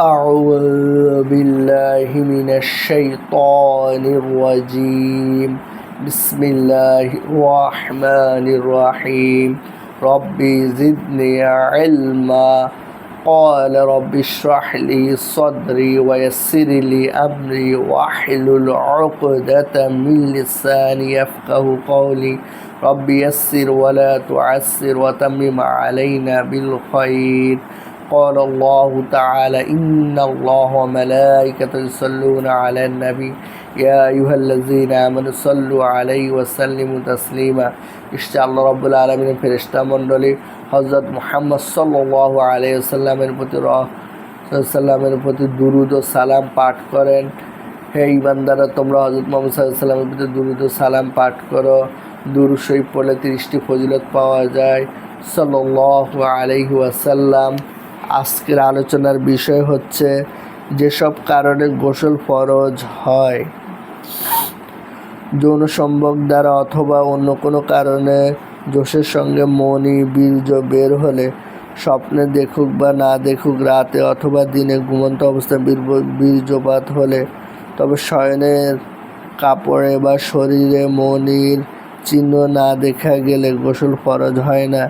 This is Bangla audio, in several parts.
أعوذ بالله من الشيطان الرجيم. بسم الله الرحمن الرحيم. ربي زدني علما. قال رب اشرح لي صدري ويسر لي أمري واحلل عقدة من لساني يفقه قولي. رب يسر ولا تعسر وتمم علينا بالخير. قال الله تعالى إن الله وملائكته يصلون على النبي يا أيها الذين آمنوا صلوا عليه وسلموا تسليما ইশতে আল্লাহ রব্বুল আলমিনের ফেরিস্তা মণ্ডলী হজরত মোহাম্মদ সাল্লাহ আলাইসাল্লামের প্রতি সাল্লামের প্রতি দুরুদ ও সালাম পাঠ করেন হে ইমানদারা তোমরা হজরত মোহাম্মদ সাল্লামের প্রতি দুরুদ ও সালাম পাঠ করো দুরু শরীফ পড়লে তিরিশটি ফজিলত পাওয়া যায় সাল্লাহ আলাইহি ওয়াসাল্লাম আজকের আলোচনার বিষয় হচ্ছে যেসব কারণে গোসল ফরজ হয়। যৌন সম্ভোগ দ্বারা অথবা অন্য কোনো কারণে জোশের সঙ্গে মনি, বীর্য বের হলে স্বপ্নে দেখুক বা না দেখুক, রাতে অথবা দিনে ঘুমন্ত অবস্থায় বীর্যপাত হলে তবে শয়নের কাপড়ে বা শরীরে মনির চিহ্ন না দেখা গেলে গোসল ফরজ হয় না।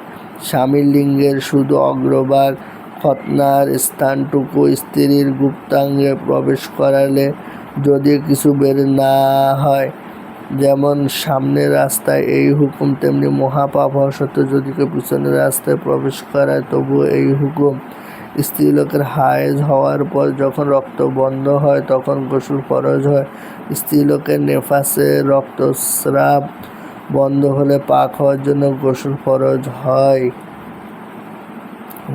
স্বামীর লিঙ্গের শুধু অগ্রভাগ খতনার স্থানটুকু স্ত্রীর গুপ্তাঙ্গে প্রবেশ করালে যদি কিছু বের না হয়, যেমন সামনের রাস্তায় এই হুকুম, তেমনি মহাপাপ হওয়া সত্ত্বেও যদি কেউ পিছনের রাস্তায় প্রবেশ করায় তবু এই হুকুম। স্ত্রীলোকের হায়েজ হওয়ার পর যখন রক্ত বন্ধ হয়, তখন গোসল ফরজ হয়। স্ত্রীলোকের নেফাসে রক্তস্রাব বন্ধ হলে পাক হওয়ার জন্য গোসল ফরজ হয়।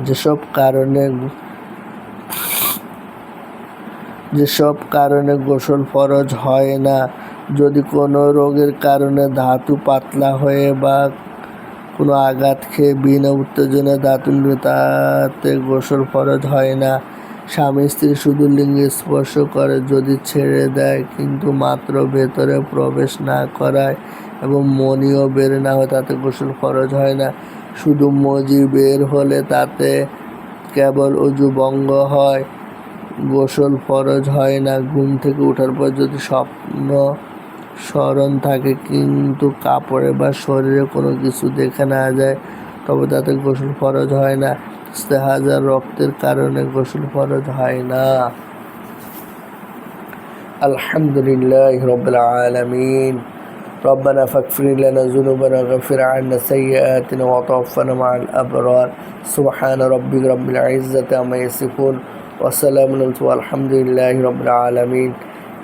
যেসব কারণে যেসব কারণে গোসল ফরজ হয় না, যদি কোনো রোগের কারণে ধাতু পাতলা হয়ে বা কোনো আঘাত খেয়ে বিনা উত্তেজনা ধাতু তাতে গোসল ফরজ হয় না, স্বামী স্ত্রী শুধু লিঙ্গে স্পর্শ করে যদি ছেড়ে দেয় কিন্তু মাত্র ভেতরে প্রবেশ না করায় এবং মনিও বের না হয় তাতে গোসল ফরজ হয় না। শুধু মজি বের হলে তাতে কেবল অজু বঙ্গ হয়। গোসল ফরজ হয় না, ঘুম থেকে ওঠার পর যদি স্বপ্ন স্মরণ থাকে কিন্তু কাপড়ে বা শরীরে কোনো কিছু দেখে না যায়, তবে তাতে গোসল ফরজ হয় না। হাজার রক্তের কারণে গোসল ফরজ হয় না। আলহামদুলিল্লাহ রবিল আলমিন। ربنا فاغفر لنا ذنوبنا وغفر عنا سيئاتنا وتوفنا مع الأبرار سبحان ربك رب العزة عما يصفون وسلام والحمد لله رب العالمين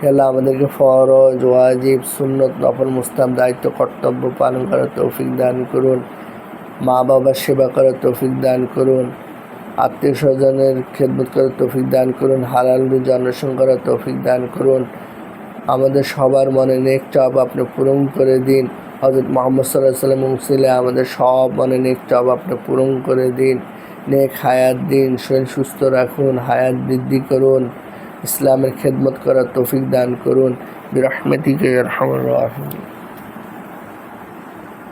আল্লাহ আমাদেরকে ফরজ ওয়াজিব সুন্নত নফল মুস্তাম দায়িত্ব কর্তব্য পালন করার তৌফিক দান করুন মা বাবার সেবা করার তৌফিক দান করুন আত্মীয় স্বজনের খেদমত করার তৌফিক দান করুন হালাল রুজি অন্বেষণ করার তৌফিক দান করুন আমাদের সবার মনে নেক চাপ আপনি পূরণ করে দিন। হজরত মোহাম্মদ সাল্লাহ সাল্লাম মুসিলে আমাদের সব মনে নেক চাপ আপনি পূরণ করে দিন। নেক হায়াত দিন, শরীর সুস্থ রাখুন, হায়াত বৃদ্ধি করুন, ইসলামের খেদমত করার তৌফিক দান করুন। বিরহমতিকে রহমান। রাহিম